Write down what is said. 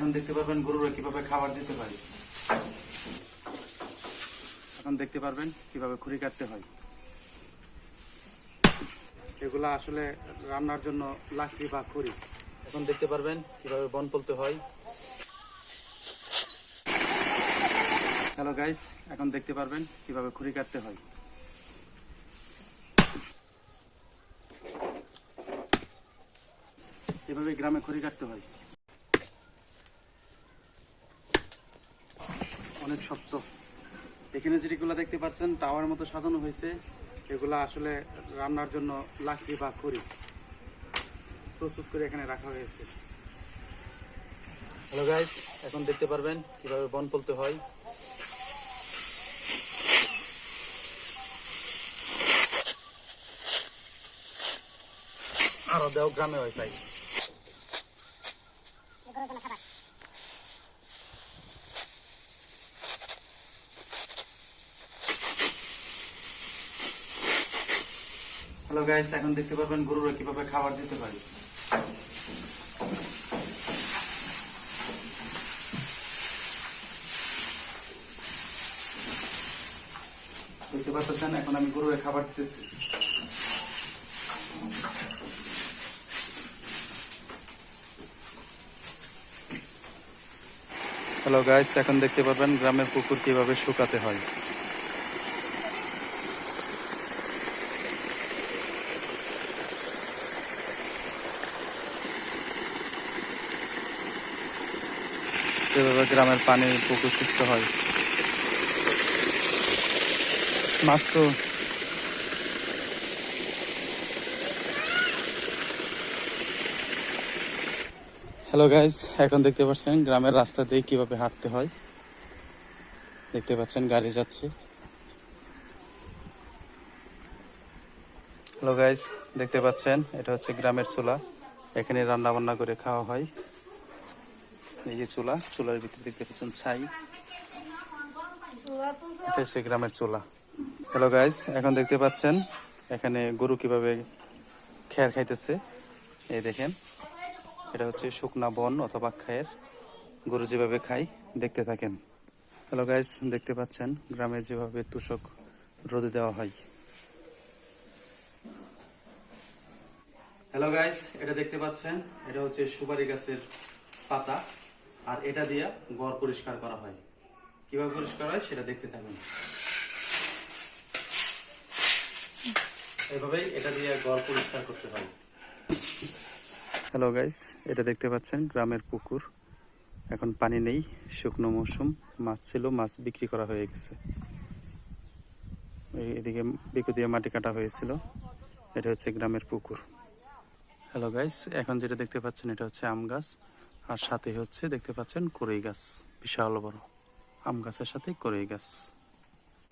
এখন দেখতে পারবেন গরুরা কীভাবে খাবার দিতে পারি। এখন দেখতে পারবেন কীভাবে খুঁড়ি কাটতে হয়। এগুলা আসলে রান্নার জন্য লাকড়ি বা খড়ি। এখন দেখতে পারবেন কীভাবে বন তুলতে হয়। হ্যালো গাইস, এখন দেখতে পারবেন কীভাবে খুঁড়ি কাটতে হয়। এভাবে গ্রামে খড়ি কাটতে হয়। অনেক শক্ত। এখানে যেগুলো দেখতে পাচ্ছেন, টাওয়ার মতো সাজানো হয়েছে। এগুলা আসলে রান্নার জন্য লাকড়ি বা খড়ি। প্রস্তুত করে এখানে রাখা হয়েছে। হ্যালো গাইস এখন দেখতে পারবেন কীভাবে বন তুলতে হয়। আরও দেও গ্রামে হয় তাই। হ্যালো গাইস এখন দেখতে পারবেন গরুরা কীভাবে খাবার দিতে পারি। দেখতে পাচ্ছেন, এখন আমি গরুরে খাবার দিতেছি। হ্যালো গাইস এখন দেখতে পারবেন গ্রামের পুকুর কীভাবে শুকাতে হয়। কীভাবে গ্রামের পানি পুকুর সুস্থ হয়। মাছ তো হ্যালো গাইস এখন দেখতে পাচ্ছেন গ্রামের রাস্তা দিয়ে কীভাবে হাঁটতে হয়। দেখতে পাচ্ছেন গাড়ি যাচ্ছে। হ্যালো গাইস দেখতে পাচ্ছেন এটা হচ্ছে গ্রামের চুলা। এখানে রান্না বান্না করে খাওয়া হয়। এই যে চুলা, চুলার ভিতরে দেখতে পাচ্ছেন ছাই। এটা হচ্ছে গ্রামের চুলা। হ্যালো গাইস এখন দেখতে পাচ্ছেন এখানে গরু কীভাবে খেয়ার খাইতেছে। এই দেখেন, এটা হচ্ছে শুকনা বন অথবা খায়ের গরু যেভাবে খাই দেখতে থাকেন। হ্যালো গাইস দেখতে পাচ্ছেন গ্রামে যেভাবে তুষক রোদে দেওয়া হয়। হ্যালো গাইস এটা দেখতে পাচ্ছেন, এটা হচ্ছে সুপারি গাছের পাতা। আর এটা দিয়ে গড় পরিষ্কার করা হয়। কীভাবে পরিষ্কার হয় সেটা দেখতে থাকুন। এভাবেই এটা দিয়ে গড় পরিষ্কার করতে হয়। হ্যালো গাইস এটা দেখতে পাচ্ছেন, গ্রামের পুকুর। এখন পানি নেই, শুকনো মৌসুম, মাছ ছিল, মাছ বিক্রি করা হয়ে গেছে। এদিকে বিকু দিয়ে মাটি কাটা হয়েছিল, এটা হচ্ছে গ্রামের পুকুর। হ্যালো গাইস এখন যেটা দেখতে পাচ্ছেন, এটা হচ্ছে আম গাছ। আর সাথে হচ্ছে দেখতে পাচ্ছেন করেই গাছ বিশাল বড় আম গাছের সাথে করেই গাছ।